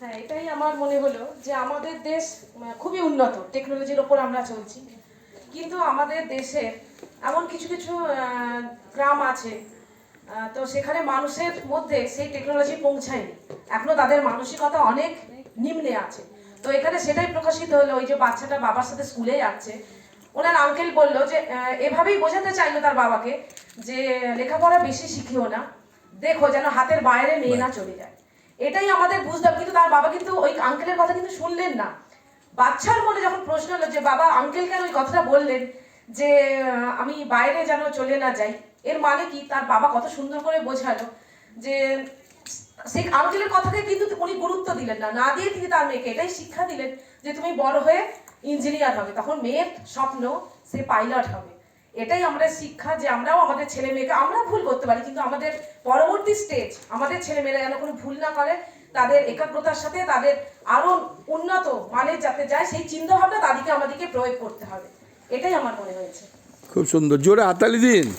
হ্যাঁ এটাই আমার মনে হলো যে আমাদের দেশ খুবই উন্নত টেকনোলজির ওপর আমরা চলছি। কিন্তু আমাদের দেশে এমন কিছু কিছু গ্রাম আছে তো সেখানে মানুষের মধ্যে সেই টেকনোলজি পৌঁছায়নি। এখনও তাদের মানসিকতা অনেক নিম্নে আছে। তো এখানে সেটাই প্রকাশিত হলো ওই যে বাচ্চাটা বাবার সাথে স্কুলে যাচ্ছে। ওনার আঙ্কেল বলল যে এভাবেই বোঝাতে চাইলো তার বাবাকে যে লেখাপড়া বেশি শিখিও না। দেখো যেন হাতের বাইরে মেয়ে না চলে যায়। এটাই আমাদের বুঝতে কিন্তু তার বাবা কিন্তু ওই আঙ্কেলের কথা কিন্তু শুনলেন না। বাচ্চার মনে যখন প্রশ্ন হলো যে, বাবা আঙ্কেল কেন ওই কথাটা বললেন যে আমি বাইরে যেন চলে না যাই? এর মানে কি? তার বাবা কত সুন্দর করে বোঝালো যে, সেই আঙ্কেলের কথাকে কিন্তু উনি গুরুত্ব দিলেন না। না দিয়ে তিনি তার মেয়েকে এটাই শিক্ষা দিলেন যে, তুমি বড় হয়ে ইঞ্জিনিয়ার হবে। তখন মেয়ের স্বপ্ন সে পাইলট হবে। এটাই আমরা শিক্ষা যে আমরাও আমাদের ছেলে মেয়েকে আমরা ভুল করতে পারি, কিন্তু আমাদের পরবর্তী স্টেজ আমাদের ছেলে মেয়েরা যেন কোনো ভুল না করে, তাদের একাগ্রতার সাথে তাদের আরও উন্নত মানের যাতে যায়, সেই চিন্তাভাবনা তাদেরকে আমাদেরকে প্রয়োগ করতে হবে। এটাই আমার মনে হয়েছে। খুব সুন্দর। জোরে হাতালি দিন।